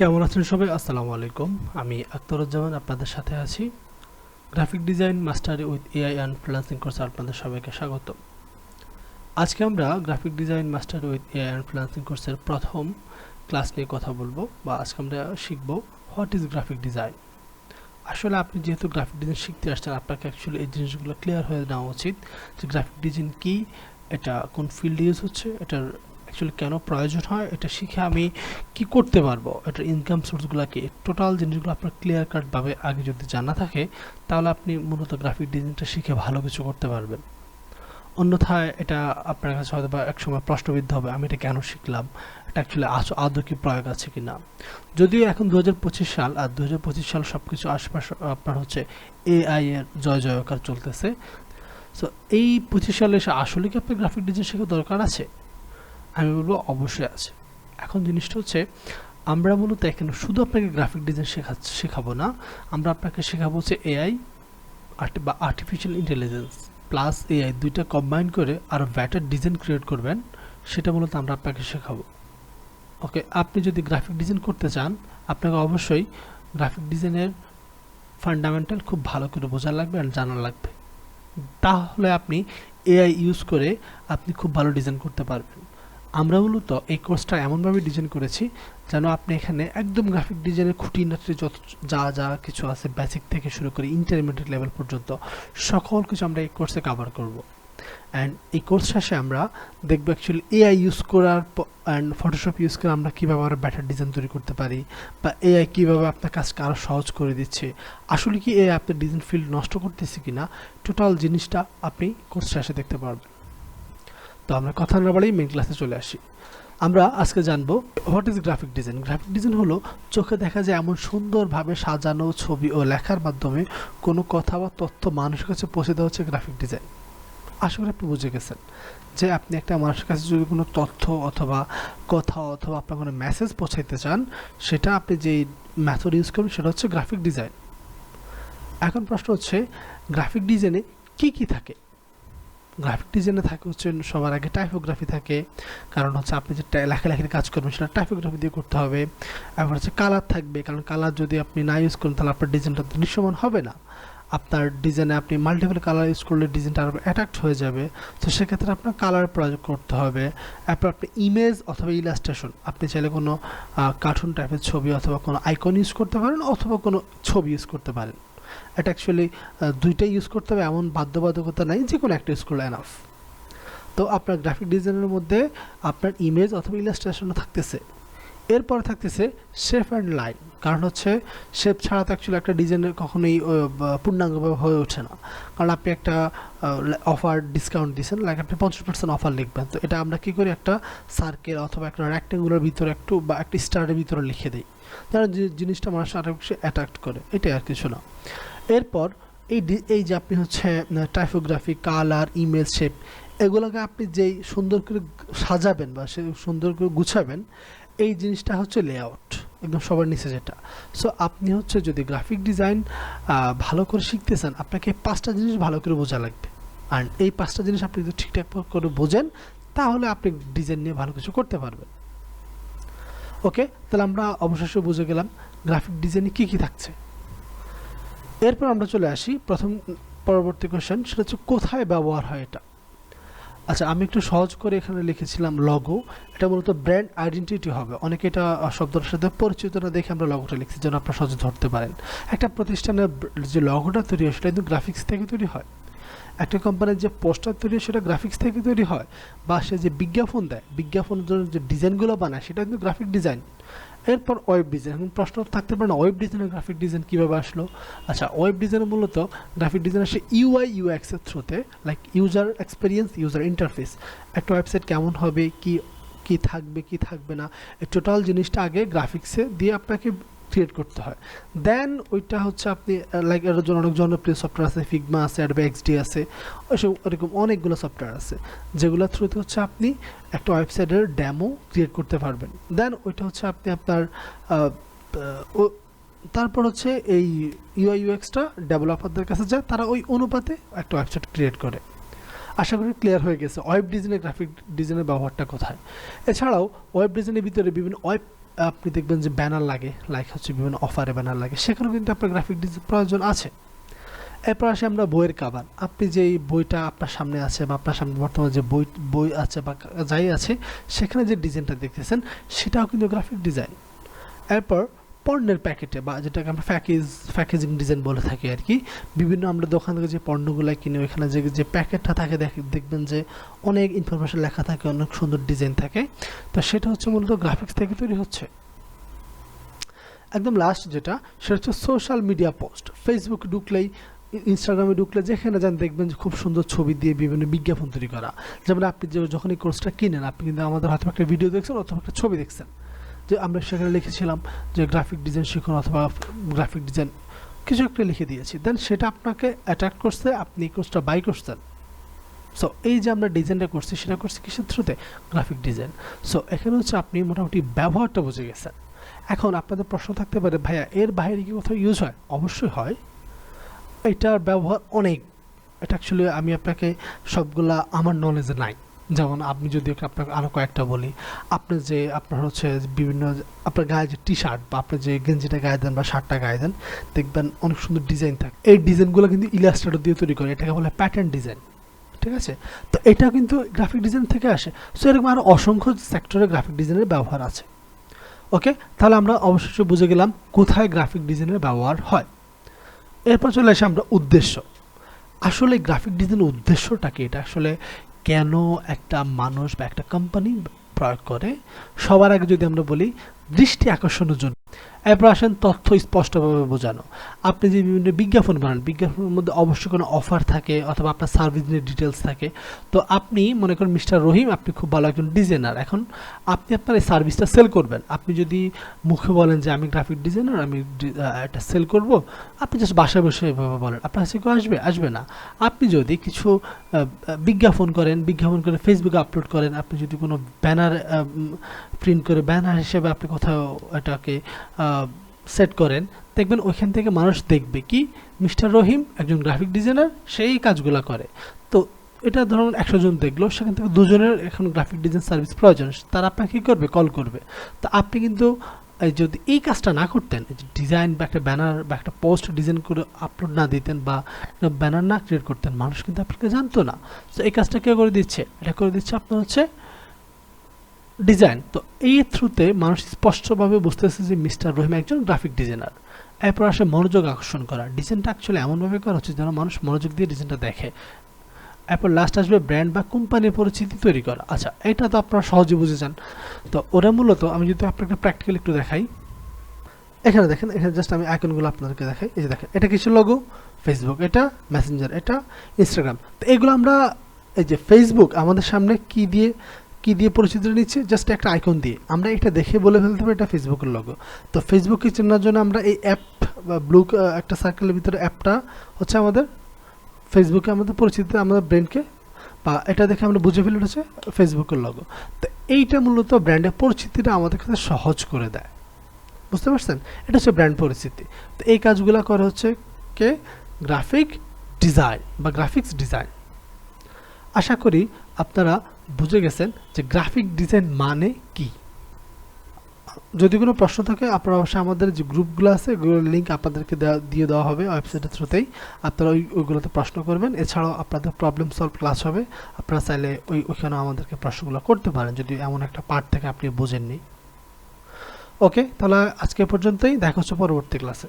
কেমন আছেন সবাই? আসসালামু আলাইকুম। আমি আখতারুজ্জামান আপনাদের সাথে আছি। Graphic design, master with AI and freelancing কোর্সে আপনাদের সবাইকে স্বাগত। আজকে আমরা graphic design, master with AI and freelancing কোর্সের প্রথম ক্লাস নিয়ে কথা বলব বা আজকে আমরা শিখব হোয়াট ইজ গ্রাফিক ডিজাইন? আসলে আপনি যেহেতু গ্রাফিক ডিজাইন শিখতে আসছেন, আপনাকে অ্যাকচুয়ালি এই জিনিসগুলো ক্লিয়ার হয়ে নেওয়া উচিত যে গ্রাফিক ডিজাইন কী, এটা কোন ফিল্ড ইউজ হচ্ছে, এটার অ্যাকচুয়ালি কেন প্রয়োজন হয়, এটা শিখে আমি কি করতে পারব? এটার ইনকাম সোর্সগুলোকে টোটাল জিনিসগুলো আপনার ক্লিয়ার কাটভাবে আগে যদি জানা থাকে, তাহলে আপনি মূলত গ্রাফিক ডিজাইনটা শিখে ভালো কিছু করতে পারবেন। অন্যথায় এটা আপনার কাছে হয়তো বা একসময় প্রশ্নবিদ্ধ হবে, আমি এটা কেন শিখলাম? এটা অ্যাকচুয়ালি আদৌ কি প্রয়োগ আছে কি না যদিও এখন দু হাজার পঁচিশ সাল, আর দু হাজার পঁচিশ সাল সব কিছু আশপাশ, আপনার হচ্ছে এআই এর জয় জয়কার চলতেছে। সো এই পঁচিশ সালে এসে আসলে কি আপনার গ্রাফিক ডিজাইন শেখা দরকার আছে? আমি বলব অবশ্যই আছে। এখন জিনিসটা হচ্ছে, আমরা মূলত এখানে শুধু আপনাকে গ্রাফিক ডিজাইন শেখা, শেখাবো না, আমরা আপনাকে শেখাবো হচ্ছে এআই বা আর্টিফিশিয়াল ইন্টেলিজেন্স প্লাস এআই দুইটা কম্বাইন করে আরও ব্যাটার ডিজাইন ক্রিয়েট করবেন, সেটা মূলত আমরা আপনাকে শেখাবো। ওকে আপনি যদি গ্রাফিক ডিজাইন করতে চান, আপনাকে অবশ্যই গ্রাফিক ডিজাইনের ফান্ডামেন্টাল খুব ভালো করে বোঝা লাগবে আর জানা লাগবে। তাহলে আপনি এআই ইউজ করে আপনি খুব ভালো ডিজাইন করতে পারবেন। আমরা মূলত এই কোর্সটা এমনভাবে ডিজাইন করেছি যেন আপনি এখানে একদম গ্রাফিক ডিজাইনের খুঁটিনাটি যত যা যা কিছু আছে বেসিক থেকে শুরু করে ইন্টারমিডিয়েট লেভেল পর্যন্ত সকল কিছু আমরা এই কোর্সে কাভার করব। অ্যান্ড এই কোর্স শেষে আমরা দেখব অ্যাকচুয়ালি এআই ইউজ করার অ্যান্ড ফটোশপ ইউজ করে আমরা কীভাবে আরও ব্যাটার ডিজাইন তৈরি করতে পারি বা এআই কীভাবে আপনার কাজকে আরও সহজ করে দিচ্ছে। আসলে কি এআই আপনার ডিজাইন ফিল্ড নষ্ট করতেছে কি না টোটাল জিনিসটা আপনি কোর্স শেষে দেখতে পারবেন। তো আমরা কথা না বাড়ি মেন ক্লাসে চলে আসি। আমরা আজকে জানব what is graphic design graphic design হলো চোখে দেখা যায় এমন সুন্দরভাবে সাজানো ছবি ও লেখার মাধ্যমে কোনো কথা বা তথ্য মানুষের কাছে পৌঁছে দেওয়া হচ্ছে গ্রাফিক ডিজাইন আশা করি আপনি বুঝে গেছেন যে আপনি একটা মানুষের কাছে যদি কোনো তথ্য অথবা কথা অথবা আপনার কোনো মেসেজ পৌঁছাইতে চান, সেটা আপনি যেই মেথড ইউজ করবেন সেটা হচ্ছে গ্রাফিক ডিজাইন এখন প্রশ্ন হচ্ছে গ্রাফিক ডিজাইনে কি কি থাকে? গ্রাফিক ডিজাইনে থাকে হচ্ছে সবার আগে টাইপোগ্রাফি থাকে। কারণ হচ্ছে আপনি যে লেখালেখির কাজ করবেন সেটা টাইপোগ্রাফি দিয়ে করতে হবে। এবার হচ্ছে কালার থাকবে। কারণ কালার যদি আপনি না ইউজ করেন তাহলে আপনার ডিজাইনটা দৃশ্যমান হবে না। আপনার ডিজাইনে আপনি মাল্টিপল কালার ইউজ করলে ডিজাইনটা আরও অ্যাট্রাক্ট হয়ে যাবে। তো সেক্ষেত্রে আপনার কালার প্রয়োগ করতে হবে। এরপর আপনি ইমেজ অথবা ইলাস্ট্রেশন আপনি চাইলে কোনো কার্টুন টাইপের ছবি অথবা কোনো আইকন ইউজ করতে পারেন অথবা কোনো ছবি ইউজ করতে পারেন। এটা অ্যাকচুয়ালি দুইটাই ইউজ করতে হবে, এমন বাধ্যবাধকতা নাই যে কোনো একটা ইউজ করলে এনাফ তো আপনার গ্রাফিক ডিজাইনের মধ্যে আপনার ইমেজ অথবা ইলাস্ট্রেশনও থাকতেছে। এরপরে থাকতেছে শেপ অ্যান্ড লাইন কারণ হচ্ছে শেপ ছাড়া তো অ্যাকচুয়ালি একটা ডিজাইনের কখনোই পূর্ণাঙ্গভাবে হয়ে ওঠে না। কারণ আপনি একটা অফার ডিসকাউন্ট দিচ্ছেন লাইক আপনি পঞ্চাশ পার্সেন্ট অফার লিখবেন। তো এটা আমরা কী করি? একটা সার্কেল অথবা একটা র্যাক্টেঙ্গুলার ভিতরে একটু বা একটা স্টারের ভিতরে লিখে দিই। যারা জিনিসটা মানুষ আরও অ্যাট্রাক্ট করে, এটাই আর কিছু না। এরপর এই এই যে আপনি হচ্ছে টাইপোগ্রাফি কালার ইমেজ শেপ এগুলোকে আপনি যেই সুন্দর করে সাজাবেন বা সে সুন্দর করে গুছাবেন এই জিনিসটা হচ্ছে লেআউট একদম সবার নিচে যেটা। সো আপনি হচ্ছে যদি গ্রাফিক ডিজাইন ভালো করে শিখতে চান, আপনাকে পাঁচটা জিনিস ভালো করে বোঝা লাগবে। আর এই পাঁচটা জিনিস আপনি যদি ঠিকঠাক করে বোঝেন, তাহলে আপনি ডিজাইন নিয়ে ভালো কিছু করতে পারবেন। ওকে তাহলে আমরা অবশেষে বুঝে গেলাম গ্রাফিক ডিজাইনে কী কী থাকছে। এরপর আমরা চলে আসি প্রথম পরবর্তী কোয়েশ্চেন সেটা হচ্ছে কোথায় ব্যবহার হয় এটা? আচ্ছা আমি একটু সহজ করে এখানে লিখেছিলাম লগো এটা মূলত ব্র্যান্ড আইডেন্টিটি হবে। অনেকে এটা শব্দটার সাথে পরিচিত না দেখে আমরা লগোটা লিখছি, যেন আপনারা সহজে ধরতে পারেন। একটা প্রতিষ্ঠানের যে লগোটা তৈরি হয়, সেটা কিন্তু গ্রাফিক্স থেকে তৈরি হয়। একটা কোম্পানির যে পোস্টার তৈরি হয়, সেটা গ্রাফিক্স থেকে তৈরি হয়। বা সে যে বিজ্ঞাপন দেয়, বিজ্ঞাপনের জন্য যে ডিজাইনগুলো বানায়, সেটা কিন্তু গ্রাফিক ডিজাইন এরপর ওয়েব ডিজাইন এখন প্রশ্ন থাকতে পারে না ওয়েব ডিজাইন গ্রাফিক ডিজাইন কীভাবে আসলো? আচ্ছা ওয়েব ডিজাইন মূলত গ্রাফিক ডিজাইন আসে ইউআই ইউএক্সের থ্রুতে like user experience user interface একটা ওয়েবসাইট কেমন হবে, কি কি থাকবে কি থাকবে না টোটাল জিনিসটা আগে গ্রাফিক্সে দিয়ে আপনাকে ক্রিয়েট করতে হয়। দেন ওইটা হচ্ছে আপনি লাইক অনেক জনপ্রিয় সফটওয়্যার আছে ফিগমা আছে অ্যাডবে এক্সডি আছে, ওইসব, ওরকম অনেকগুলো সফটওয়্যার আছে যেগুলোর থ্রুতে হচ্ছে আপনি একটা ওয়েবসাইটের ড্যামো ক্রিয়েট করতে পারবেন। দেন ওইটা হচ্ছে আপনি আপনার তারপর হচ্ছে এই ইউআই ইউএক্সটা ডেভেলপারদের কাছে যায়, তারা ওই অনুপাতে একটা ওয়েবসাইট ক্রিয়েট করে। আশা করি ক্লিয়ার হয়ে গেছে। ওয়েব ডিজাইনের গ্রাফিক ডিজাইনের ব্যবহারটা কোথায়? এছাড়াও ওয়েব ডিজাইনের ভিতরে বিভিন্ন ওয়েব আপনি দেখবেন যে ব্যানার লাগে লাইক হচ্ছে বিভিন্ন অফারে ব্যানার লাগে, সেখানেও কিন্তু আপনার গ্রাফিক ডিজাইন প্রয়োজন আছে। এরপর আসে আমরা বইয়ের কাবার আপনি যেই বইটা আপনার সামনে আছে বা আপনার সামনে বর্তমানে যে বই বই আছে বা যাই আছে, সেখানে যে ডিজাইনটা দেখতেছেন, সেটাও কিন্তু গ্রাফিক ডিজাইন এরপর পণ্যের প্যাকেটে বা যেটাকে আমরা প্যাকেজ, প্যাকেজিং ডিজাইন বলে থাকি আর কি, বিভিন্ন আমরা দোকান থেকে যে পণ্যগুলো কিনে, ওইখানে যে যে প্যাকেটটা থাকে দেখ- দেখবেন যে অনেক ইনফরমেশন লেখা থাকে, অনেক সুন্দর ডিজাইন থাকে। তো সেটা হচ্ছে মূলত গ্রাফিক্স থেকে তৈরি হচ্ছে। একদম লাস্ট যেটা, সেটা হচ্ছে সোশ্যাল মিডিয়া পোস্ট ফেসবুক ঢুকলেই ইনস্টাগ্রামে ঢুকলে যেখানে যান দেখবেন যে খুব সুন্দর ছবি দিয়ে বিভিন্ন বিজ্ঞাপন তৈরি করা। যেমন আপনি যখন এই কোর্সটা কিনেন, আপনি কিন্তু আমাদের হয়তো একটা ভিডিও দেখছেন অথবা একটা ছবি দেখছেন। যে আমরা সেখানে লিখেছিলাম যে গ্রাফিক ডিজাইন শিখুন অথবা গ্রাফিক ডিজাইন কিছু একটা লিখে দিয়েছি। দেন সেটা আপনাকে অ্যাট্রাক্ট করছে, আপনি কোর্সটা বাই করছেন। সো এই যে আমরা ডিজাইনটা করছি, সেটা করছি কিসের থ্রুতে গ্রাফিক ডিজাইন সো এখানে হচ্ছে আপনি মোটামুটি ব্যবহারটা বুঝে গেছেন। এখন আপনাদের প্রশ্ন থাকতে পারে, ভাইয়া, এর বাইরে কি কোথাও ইউজ হয়? অবশ্যই হয়। এটার ব্যবহার অনেক। এটা অ্যাকচুয়ালি আমি আপনাকে সবগুলা আমার নলেজে নাই। যেমন আপনি যদি আপনাকে আরও কয়েকটা বলি, আপনি যে আপনার হচ্ছে বিভিন্ন আপনার গায়ে যে টি শার্ট বা আপনি যে গেঞ্জিটা গায়ে দেন বা শার্টটা গায়ে দেন, দেখবেন অনেক সুন্দর ডিজাইন থাকে। এই ডিজাইনগুলো কিন্তু ইলাস্ট্রেটর দিয়ে তৈরি করে, এটাকে বলে প্যাটার্ন ডিজাইন ঠিক আছে? তো এটা কিন্তু গ্রাফিক ডিজাইন থেকে আসে। সো এরকম আরও অসংখ্য সেক্টরে গ্রাফিক ডিজাইনের ব্যবহার আছে। ওকে তাহলে আমরা অবশ্যই বুঝে গেলাম কোথায় গ্রাফিক ডিজাইনের ব্যবহার হয়। এরপর চলে আসে আমরা উদ্দেশ্য। আসলে গ্রাফিক ডিজাইনের উদ্দেশ্যটা কি? এটা আসলে কেন একটা মানুষ বা একটা কোম্পানি প্রয়োগ করে? সবার আগে যদি আমরা বলি দৃষ্টি আকর্ষণের জন্য। এরপর আসেন তথ্য স্পষ্টভাবে বোঝানো। আপনি যে বিভিন্ন বিজ্ঞাপন বানান, বিজ্ঞাপনের মধ্যে অবশ্যই কোনো অফার থাকে অথবা আপনার সার্ভিস নিয়ে ডিটেলস থাকে। তো আপনি মনে করেন মিস্টার রহিম, আপনি খুব ভালো একজন ডিজাইনার এখন আপনি আপনার এই সার্ভিসটা সেল করবেন। আপনি যদি মুখে বলেন যে, আমি গ্রাফিক ডিজাইনার আমি এটা সেল করব, আপনি জাস্ট বাসায় বসে এভাবে বলেন। আপনার কাছে কেউ আসবে? আসবে না। আপনি যদি কিছু বিজ্ঞাপন করেন, বিজ্ঞাপন করে ফেসবুকে আপলোড করেন, আপনি যদি কোনো ব্যানার প্রিন্ট করে ব্যানার হিসেবে আপনি কোথাও এটাকে সেট করেন, দেখবেন ওইখান থেকে মানুষ দেখবে কি মিস্টার রহিম একজন গ্রাফিক ডিজাইনার সেই কাজগুলো করে। তো এটা ধরুন একশো জন দেখল, সেখান থেকে দুজনের এখন গ্রাফিক ডিজাইন সার্ভিস প্রয়োজন, তারা আপনাকে কী করবে? কল করবে। তো আপনি কিন্তু যদি এই কাজটা না করতেন ডিজাইন বা একটা ব্যানার বা একটা পোস্ট ডিজাইন করে আপলোড না দিতেন বা ব্যানার না ক্রিয়েট করতেন, মানুষ কিন্তু আপনাকে জানতো না। তো এই কাজটা কেউ করে দিচ্ছে? এটা করে দিচ্ছে আপনার হচ্ছে ডিজাইন। তো এই থ্রুতে মানুষ স্পষ্টভাবে বুঝতেছে যে মিস্টার রহিম একজন গ্রাফিক ডিজাইনার। এরপর আসে মনোযোগ আকর্ষণ করা। ডিজাইনটা অ্যাকচুয়ালি এমনভাবে করা হচ্ছে যেন মানুষ মনোযোগ দিয়ে ডিজাইনটা দেখে। এরপর লাস্ট আসবে ব্র্যান্ড বা কোম্পানির পরিচিতি তৈরি করা। আচ্ছা এটা তো আপনারা সহজে বুঝে যান। তো ওরা মূলত, আমি যদি আপনাকে প্র্যাকটিক্যাল একটু দেখাই। এখানে দেখেন, এখানে জাস্ট আমি আইকনগুলো আপনাদেরকে দেখাই। এই যে দেখেন, এটা কিছু লগো ফেসবুক এটা মেসেঞ্জার এটা ইনস্টাগ্রাম তো এগুলো আমরা, এই যে ফেসবুক আমাদের সামনে কি দিয়ে কি দিয়ে পরিচিতি নিচ্ছে? জাস্ট একটা আইকন দিয়ে। আমরা এটা দেখে বলে ফেলতে পারি এটা ফেসবুকের লগো তো ফেসবুককে চেনার জন্য আমরা এই অ্যাপ বা ব্লু একটা সার্কেলের ভিতরে অ্যাপটা হচ্ছে আমাদের ফেসবুকে আমাদের পরিচিতি, আমাদের ব্র্যান্ডকে বা এটা দেখে আমরা বুঝে ফেলে হচ্ছে ফেসবুকের লগো তো এইটা মূলত ব্র্যান্ডের পরিচিতিটা আমাদের কাছে সহজ করে দেয়। বুঝতে পারছেন? এটা হচ্ছে ব্র্যান্ড পরিচিতি। তো এই কাজগুলো করে হচ্ছে কে? গ্রাফিক ডিজাইন বা গ্রাফিক্স ডিজাইন আশা করি আপনারা বুঝে গেছেন যে গ্রাফিক ডিজাইন মানে কি? যদি কোনো প্রশ্ন থাকে, আপনারা অবশ্যই আমাদের যে গ্রুপগুলো আছে, ওগুলোর লিঙ্ক আপনাদেরকে দিয়ে দেওয়া হবে ওয়েবসাইটের থ্রুতেই আপনারা ওই, ওইগুলোতে প্রশ্ন করবেন। এছাড়াও আপনাদের প্রবলেম সলভ ক্লাস হবে। আপনারা চাইলে ওই, ওইখানেও আমাদেরকে প্রশ্নগুলো করতে পারেন, যদি এমন একটা পার্ট থেকে আপনি বোঝেননি। ওকে তাহলে আজকে পর্যন্তই। দেখা হচ্ছে পরবর্তী ক্লাসে